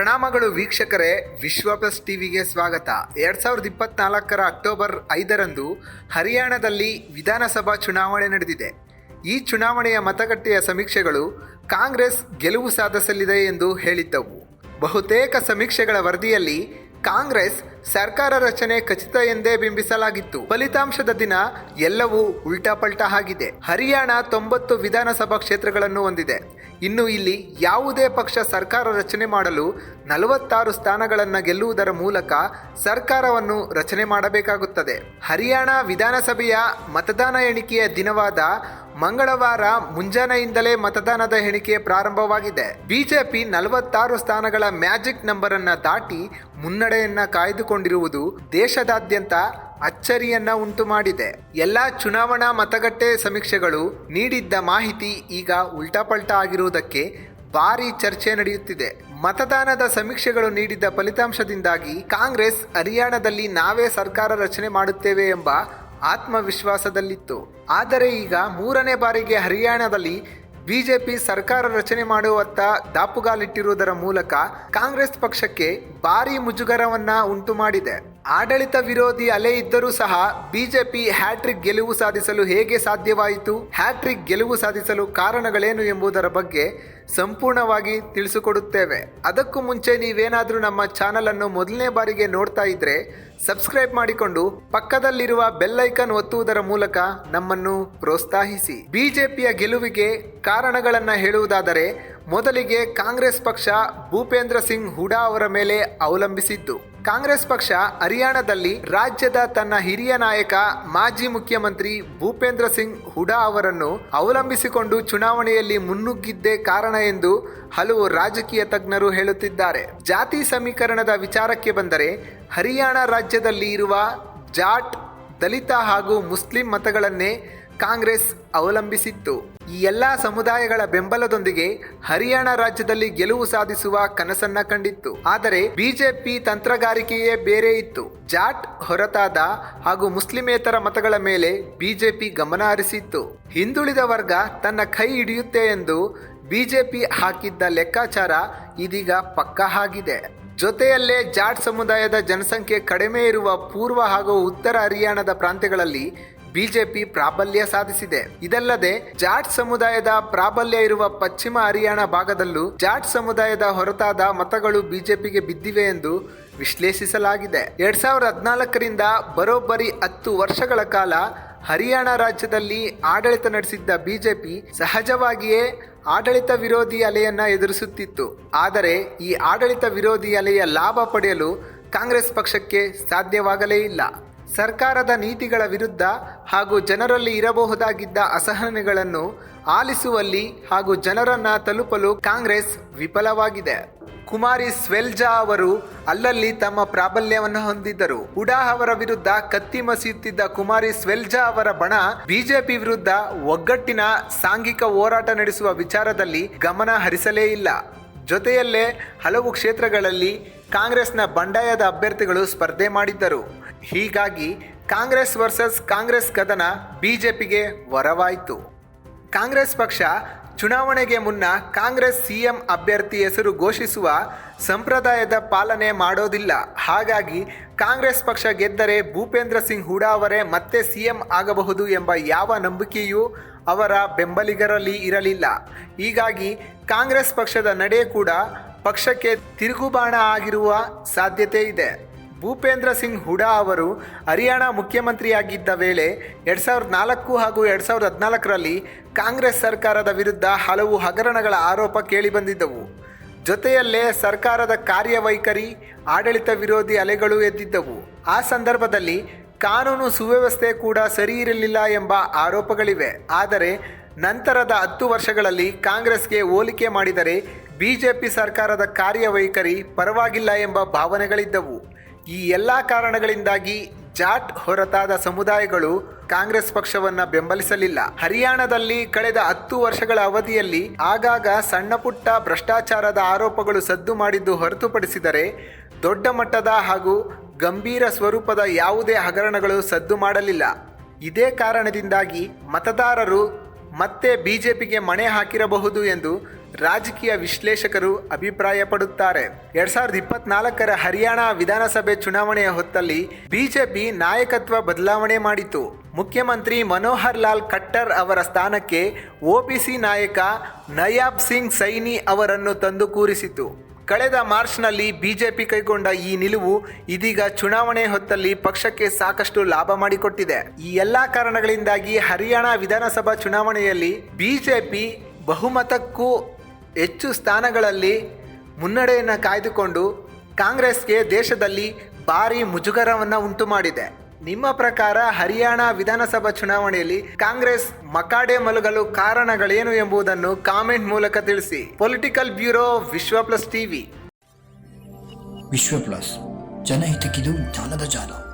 ಪ್ರಣಾಮಗಳು ವೀಕ್ಷಕರೇ, ವಿಶ್ವ ಪ್ಲಸ್ ಟಿವಿಗೆ ಸ್ವಾಗತ. ಎರಡ್ ಸಾವಿರದ ಇಪ್ಪತ್ನಾಲ್ಕರ ಅಕ್ಟೋಬರ್ ಐದರಂದು ಹರಿಯಾಣದಲ್ಲಿ ವಿಧಾನಸಭಾ ಚುನಾವಣೆ ನಡೆದಿದೆ. ಈ ಚುನಾವಣೆಯ ಮತಗಟ್ಟೆಯ ಸಮೀಕ್ಷೆಗಳು ಕಾಂಗ್ರೆಸ್ ಗೆಲುವು ಸಾಧಿಸಲಿದೆ ಎಂದು ಹೇಳಿದ್ದವು. ಬಹುತೇಕ ಸಮೀಕ್ಷೆಗಳ ವರದಿಯಲ್ಲಿ ಕಾಂಗ್ರೆಸ್ ಸರ್ಕಾರ ರಚನೆ ಖಚಿತ ಎಂದೇ ಬಿಂಬಿಸಲಾಗಿತ್ತು. ಫಲಿತಾಂಶದ ದಿನ ಎಲ್ಲವೂ ಉಲ್ಟಾಪಲ್ಟಾ ಆಗಿದೆ. ಹರಿಯಾಣ ತೊಂಬತ್ತು ವಿಧಾನಸಭಾ ಕ್ಷೇತ್ರಗಳನ್ನು ಹೊಂದಿದೆ. ಇನ್ನು ಇಲ್ಲಿ ಯಾವುದೇ ಪಕ್ಷ ಸರ್ಕಾರ ರಚನೆ ಮಾಡಲು ನಲವತ್ತಾರು ಸ್ಥಾನಗಳನ್ನು ಗೆಲ್ಲುವುದರ ಮೂಲಕ ಸರ್ಕಾರವನ್ನು ರಚನೆ ಮಾಡಬೇಕಾಗುತ್ತದೆ. ಹರಿಯಾಣ ವಿಧಾನಸಭೆಯ ಮತದಾನ ಎಣಿಕೆಯ ದಿನವಾದ ಮಂಗಳವಾರ ಮುಂಜಾನೆಯಿಂದಲೇ ಮತದಾನದ ಎಣಿಕೆ ಪ್ರಾರಂಭವಾಗಿದೆ. ಬಿಜೆಪಿ ನಲವತ್ತಾರು ಸ್ಥಾನಗಳ ಮ್ಯಾಜಿಕ್ ನಂಬರ್ ಅನ್ನ ದಾಟಿ ಮುನ್ನಡೆಯನ್ನ ಕಾಯ್ದುಕೊಂಡಿರುವುದು ದೇಶದಾದ್ಯಂತ ಅಚ್ಚರಿಯನ್ನ ಉಂಟು ಮಾಡಿದೆ ಎಲ್ಲಾ ಚುನಾವಣಾ ಮತಗಟ್ಟೆ ಸಮೀಕ್ಷೆಗಳು ನೀಡಿದ್ದ ಮಾಹಿತಿ ಈಗ ಉಲ್ಟಾಪಲ್ಟಾ ಆಗಿರುವುದಕ್ಕೆ ಭಾರಿ ಚರ್ಚೆ ನಡೆಯುತ್ತಿದೆ. ಮತದಾನದ ಸಮೀಕ್ಷೆಗಳು ನೀಡಿದ್ದ ಫಲಿತಾಂಶದಿಂದಾಗಿ ಕಾಂಗ್ರೆಸ್ ಹರಿಯಾಣದಲ್ಲಿ ನಾವೇ ಸರ್ಕಾರ ರಚನೆ ಮಾಡುತ್ತೇವೆ ಎಂಬ ಆತ್ಮವಿಶ್ವಾಸದಲ್ಲಿತ್ತು. ಆದರೆ ಈಗ ಮೂರನೇ ಬಾರಿಗೆ ಹರಿಯಾಣದಲ್ಲಿ ಬಿಜೆಪಿ ಸರ್ಕಾರ ರಚನೆ ಮಾಡುವತ್ತ ದಾಪುಗಾಲಿಟ್ಟಿರುವುದರ ಮೂಲಕ ಕಾಂಗ್ರೆಸ್ ಪಕ್ಷಕ್ಕೆ ಭಾರಿ ಮುಜುಗರವನ್ನ ಉಂಟು ಮಾಡಿದೆ ಆಡಳಿತ ವಿರೋಧಿ ಅಲೆ ಇದ್ದರೂ ಸಹ ಬಿಜೆಪಿ ಹ್ಯಾಟ್ರಿಕ್ ಗೆಲುವು ಸಾಧಿಸಲು ಹೇಗೆ ಸಾಧ್ಯವಾಯಿತು? ಹ್ಯಾಟ್ರಿಕ್ ಗೆಲುವು ಸಾಧಿಸಲು ಕಾರಣಗಳೇನು ಎಂಬುದರ ಬಗ್ಗೆ ಸಂಪೂರ್ಣವಾಗಿ ತಿಳಿಸಿಕೊಡುತ್ತೇವೆ. ಅದಕ್ಕೂ ಮುಂಚೆ ನೀವೇನಾದರೂ ನಮ್ಮ ಚಾನಲ್ ಅನ್ನು ಮೊದಲನೇ ಬಾರಿಗೆ ನೋಡ್ತಾ ಇದ್ರೆ ಸಬ್ಸ್ಕ್ರೈಬ್ ಮಾಡಿಕೊಂಡು ಪಕ್ಕದಲ್ಲಿರುವ ಬೆಲ್ಲೈಕನ್ ಒತ್ತುವುದರ ಮೂಲಕ ನಮ್ಮನ್ನು ಪ್ರೋತ್ಸಾಹಿಸಿ. ಬಿಜೆಪಿಯ ಗೆಲುವಿಗೆ ಕಾರಣಗಳನ್ನು ಹೇಳುವುದಾದರೆ, ಮೊದಲಿಗೆ ಕಾಂಗ್ರೆಸ್ ಪಕ್ಷ ಭೂಪೇಂದ್ರ ಸಿಂಗ್ ಹುಡಾ ಅವರ ಮೇಲೆ ಅವಲಂಬಿಸಿದ್ದು. ಕಾಂಗ್ರೆಸ್ ಪಕ್ಷ ಹರಿಯಾಣದಲ್ಲಿ ರಾಜ್ಯದ ತನ್ನ ಹಿರಿಯ ನಾಯಕ ಮಾಜಿ ಮುಖ್ಯಮಂತ್ರಿ ಭೂಪೇಂದ್ರ ಸಿಂಗ್ ಹುಡಾ ಅವರನ್ನು ಅವಲಂಬಿಸಿಕೊಂಡು ಚುನಾವಣೆಯಲ್ಲಿ ಮುನ್ನುಗ್ಗಿದ್ದೇ ಕಾರಣ ಎಂದು ಹಲವು ರಾಜಕೀಯ ತಜ್ಞರು ಹೇಳುತ್ತಿದ್ದಾರೆ. ಜಾತಿ ಸಮೀಕರಣದ ವಿಚಾರಕ್ಕೆ ಬಂದರೆ ಹರಿಯಾಣ ರಾಜ್ಯದಲ್ಲಿ ಇರುವ ಜಾಟ್, ದಲಿತ ಹಾಗೂ ಮುಸ್ಲಿಂ ಮತಗಳನ್ನೇ ಕಾಂಗ್ರೆಸ್ ಅವಲಂಬಿಸಿತ್ತು. ಈ ಎಲ್ಲ ಸಮುದಾಯಗಳ ಬೆಂಬಲದೊಂದಿಗೆ ಹರಿಯಾಣ ರಾಜ್ಯದಲ್ಲಿ ಗೆಲುವು ಸಾಧಿಸುವ ಕನಸನ್ನ ಕಂಡಿತ್ತು. ಆದರೆ ಬಿಜೆಪಿ ತಂತ್ರಗಾರಿಕೆಯೇ ಬೇರೆ ಇತ್ತು. ಜಾಟ್ ಹೊರತಾದ ಹಾಗೂ ಮುಸ್ಲಿಮೇತರ ಮತಗಳ ಮೇಲೆ ಬಿಜೆಪಿ ಗಮನ ಹರಿಸಿತ್ತು. ಹಿಂದುಳಿದ ವರ್ಗ ತನ್ನ ಕೈ ಹಿಡಿಯುತ್ತೆ ಎಂದು ಬಿಜೆಪಿ ಹಾಕಿದ್ದ ಲೆಕ್ಕಾಚಾರ ಇದೀಗ ಪಕ್ಕಾ ಆಗಿದೆ ಜೊತೆಯಲ್ಲೇ ಜಾಟ್ ಸಮುದಾಯದ ಜನಸಂಖ್ಯೆ ಕಡಿಮೆ ಇರುವ ಪೂರ್ವ ಹಾಗೂ ಉತ್ತರ ಹರಿಯಾಣದ ಪ್ರಾಂತ್ಯಗಳಲ್ಲಿ ಬಿಜೆಪಿ ಪ್ರಾಬಲ್ಯ ಸಾಧಿಸಿದೆ. ಇದಲ್ಲದೆ, ಜಾಟ್ ಸಮುದಾಯದ ಪ್ರಾಬಲ್ಯ ಇರುವ ಪಶ್ಚಿಮ ಹರಿಯಾಣ ಭಾಗದಲ್ಲೂ ಜಾಟ್ ಸಮುದಾಯದ ಹೊರತಾದ ಮತಗಳು ಬಿಜೆಪಿಗೆ ಬಿದ್ದಿವೆ ಎಂದು ವಿಶ್ಲೇಷಿಸಲಾಗಿದೆ. ಎರಡ್ ಸಾವಿರದ ಹದಿನಾಲ್ಕರಿಂದ ಬರೋಬ್ಬರಿ ಹತ್ತು ವರ್ಷಗಳ ಕಾಲ ಹರಿಯಾಣ ರಾಜ್ಯದಲ್ಲಿ ಆಡಳಿತ ನಡೆಸಿದ್ದ ಬಿಜೆಪಿ ಸಹಜವಾಗಿಯೇ ಆಡಳಿತ ವಿರೋಧಿ ಅಲೆಯನ್ನ ಎದುರಿಸುತ್ತಿತ್ತು. ಆದರೆ, ಈ ಆಡಳಿತ ವಿರೋಧಿ ಅಲೆಯ ಲಾಭ ಪಡೆಯಲು ಕಾಂಗ್ರೆಸ್ ಪಕ್ಷಕ್ಕೆ ಸಾಧ್ಯವಾಗಲೇ ಇಲ್ಲ. ಸರ್ಕಾರದ ನೀತಿಗಳ ವಿರುದ್ಧ ಹಾಗೂ ಜನರಲ್ಲಿ ಇರಬಹುದಾಗಿದ್ದ ಅಸಹನೆಗಳನ್ನು ಆಲಿಸುವಲ್ಲಿ ಹಾಗೂ ಜನರನ್ನ ತಲುಪಲು ಕಾಂಗ್ರೆಸ್ ವಿಫಲವಾಗಿದೆ. ಕುಮಾರಿ ಸ್ವೆಲ್ಜಾ ಅವರು ಅಲ್ಲಲ್ಲಿ ತಮ್ಮ ಪ್ರಾಬಲ್ಯವನ್ನು ಹೊಂದಿದ್ದರು. ಉಡಾ ಅವರ ವಿರುದ್ಧ ಕತ್ತಿ ಮಸಿಯುತ್ತಿದ್ದ ಕುಮಾರಿ ಸ್ವೆಲ್ಜಾ ಅವರ ಬಣ ಬಿಜೆಪಿ ವಿರುದ್ಧ ಒಗ್ಗಟ್ಟಿನ ಸಾಂಘಿಕ ಹೋರಾಟ ನಡೆಸುವ ವಿಚಾರದಲ್ಲಿ ಗಮನ ಹರಿಸಲೇ ಇಲ್ಲ. ಜೊತೆಯಲ್ಲೇ ಹಲವು ಕ್ಷೇತ್ರಗಳಲ್ಲಿ ಕಾಂಗ್ರೆಸ್ನ ಬಂಡಾಯದ ಅಭ್ಯರ್ಥಿಗಳು ಸ್ಪರ್ಧೆ ಮಾಡಿದ್ದರು. ಹೀಗಾಗಿ ಕಾಂಗ್ರೆಸ್ ವರ್ಸಸ್ ಕಾಂಗ್ರೆಸ್ ಕದನ ಬಿಜೆಪಿಗೆ ವರವಾಯಿತು. ಕಾಂಗ್ರೆಸ್ ಪಕ್ಷ ಚುನಾವಣೆಗೆ ಮುನ್ನ ಕಾಂಗ್ರೆಸ್ ಸಿಎಂ ಅಭ್ಯರ್ಥಿ ಹೆಸರು ಘೋಷಿಸುವ ಸಂಪ್ರದಾಯದ ಪಾಲನೆ ಮಾಡೋದಿಲ್ಲ. ಹಾಗಾಗಿ ಕಾಂಗ್ರೆಸ್ ಪಕ್ಷ ಗೆದ್ದರೆ ಭೂಪೇಂದ್ರ ಸಿಂಗ್ ಹುಡಾ ಅವರೇ ಮತ್ತೆ ಸಿಎಂ ಆಗಬಹುದು ಎಂಬ ಯಾವ ನಂಬಿಕೆಯೂ ಅವರ ಬೆಂಬಲಿಗರಲ್ಲಿ ಇರಲಿಲ್ಲ. ಹೀಗಾಗಿ ಕಾಂಗ್ರೆಸ್ ಪಕ್ಷದ ನಡೆ ಕೂಡ ಪಕ್ಷಕ್ಕೆ ತಿರುಗುಬಾಣ ಆಗಿರುವ ಸಾಧ್ಯತೆ ಇದೆ. ಭೂಪೇಂದ್ರ ಸಿಂಗ್ ಹುಡಾ ಅವರು ಹರಿಯಾಣ ಮುಖ್ಯಮಂತ್ರಿಯಾಗಿದ್ದ ವೇಳೆ ಎರಡು ಸಾವಿರದ ನಾಲ್ಕು ಹಾಗೂ ಎರಡು ಸಾವಿರದ ಹದಿನಾಲ್ಕರಲ್ಲಿ ಕಾಂಗ್ರೆಸ್ ಸರ್ಕಾರದ ವಿರುದ್ಧ ಹಲವು ಹಗರಣಗಳ ಆರೋಪ ಕೇಳಿಬಂದಿದ್ದವು. ಜೊತೆಯಲ್ಲೇ ಸರ್ಕಾರದ ಕಾರ್ಯವೈಖರಿ, ಆಡಳಿತ ವಿರೋಧಿ ಅಲೆಗಳು ಎದ್ದಿದ್ದವು. ಆ ಸಂದರ್ಭದಲ್ಲಿ ಕಾನೂನು ಸುವ್ಯವಸ್ಥೆ ಕೂಡ ಸರಿ ಇರಲಿಲ್ಲ ಎಂಬ ಆರೋಪಗಳಿವೆ. ಆದರೆ ನಂತರದ ಹತ್ತು ವರ್ಷಗಳಲ್ಲಿ ಕಾಂಗ್ರೆಸ್ಗೆ ಹೋಲಿಕೆ ಮಾಡಿದರೆ ಬಿಜೆಪಿ ಸರ್ಕಾರದ ಕಾರ್ಯವೈಖರಿ ಪರವಾಗಿಲ್ಲ ಎಂಬ ಭಾವನೆಗಳಿದ್ದವು. ಈ ಎಲ್ಲ ಕಾರಣಗಳಿಂದಾಗಿ ಜಾಟ್ ಹೊರತಾದ ಸಮುದಾಯಗಳು ಕಾಂಗ್ರೆಸ್ ಪಕ್ಷವನ್ನ ಬೆಂಬಲಿಸಲಿಲ್ಲ. ಹರಿಯಾಣದಲ್ಲಿ ಕಳೆದ ಹತ್ತು ವರ್ಷಗಳ ಅವಧಿಯಲ್ಲಿ ಆಗಾಗ ಸಣ್ಣ ಪುಟ್ಟ ಭ್ರಷ್ಟಾಚಾರದ ಆರೋಪಗಳು ಸದ್ದು ಮಾಡಿದ್ದು ಹೊರತುಪಡಿಸಿದರೆ ದೊಡ್ಡ ಮಟ್ಟದ ಹಾಗೂ ಗಂಭೀರ ಸ್ವರೂಪದ ಯಾವುದೇ ಹಗರಣಗಳು ಸದ್ದು ಮಾಡಲಿಲ್ಲ. ಇದೇ ಕಾರಣದಿಂದಾಗಿ ಮತದಾರರು ಮತ್ತೆ ಬಿಜೆಪಿಗೆ ಮಣೆ ಹಾಕಿರಬಹುದು ಎಂದು ರಾಜಕೀಯ ವಿಶ್ಲೇಷಕರು ಅಭಿಪ್ರಾಯಪಡುತ್ತಾರೆ. ಎರಡ್ ಸಾವಿರದ ಇಪ್ಪತ್ನಾಲ್ಕರ ಹರಿಯಾಣ ವಿಧಾನಸಭೆ ಚುನಾವಣೆಯ ಹೊತ್ತಲ್ಲಿ ಬಿಜೆಪಿ ನಾಯಕತ್ವ ಬದಲಾವಣೆ ಮಾಡಿತು. ಮುಖ್ಯಮಂತ್ರಿ ಮನೋಹರ್ ಲಾಲ್ ಖಟ್ಟರ್ ಅವರ ಸ್ಥಾನಕ್ಕೆ ಒಬಿಸಿ ನಾಯಕ ನಯಾಬ್ ಸಿಂಗ್ ಸೈನಿ ಅವರನ್ನು ತಂದು ಕೂರಿಸಿತು. ಕಳೆದ ಮಾರ್ಚ್ನಲ್ಲಿ ಬಿಜೆಪಿ ಕೈಗೊಂಡ ಈ ನಿಲುವು ಇದೀಗ ಚುನಾವಣೆ ಹೊತ್ತಲ್ಲಿ ಪಕ್ಷಕ್ಕೆ ಸಾಕಷ್ಟು ಲಾಭ ಮಾಡಿಕೊಟ್ಟಿದೆ. ಈ ಎಲ್ಲಾ ಕಾರಣಗಳಿಂದಾಗಿ ಹರಿಯಾಣ ವಿಧಾನಸಭಾ ಚುನಾವಣೆಯಲ್ಲಿ ಬಿಜೆಪಿ ಬಹುಮತಕ್ಕೂ ಹೆಚ್ಚು ಸ್ಥಾನಗಳಲ್ಲಿ ಮುನ್ನಡೆಯನ್ನು ಕಾಯ್ದುಕೊಂಡು ಕಾಂಗ್ರೆಸ್ಗೆ ದೇಶದಲ್ಲಿ ಭಾರಿ ಮುಜುಗರವನ್ನು ಉಂಟು ಮಾಡಿದೆ. ನಿಮ್ಮ ಪ್ರಕಾರ ಹರಿಯಾಣ ವಿಧಾನಸಭಾ ಚುನಾವಣೆಯಲ್ಲಿ ಕಾಂಗ್ರೆಸ್ ಮಕಾಡೆ ಮಲಗಲು ಕಾರಣಗಳೇನು ಎಂಬುದನ್ನು ಕಾಮೆಂಟ್ ಮೂಲಕ ತಿಳಿಸಿ. Political bureau Vishwa plus TV. Vishwa plus. ಜನಹಿತಕ್ಕಿದು ಜಾಲದ ಜಾಲ.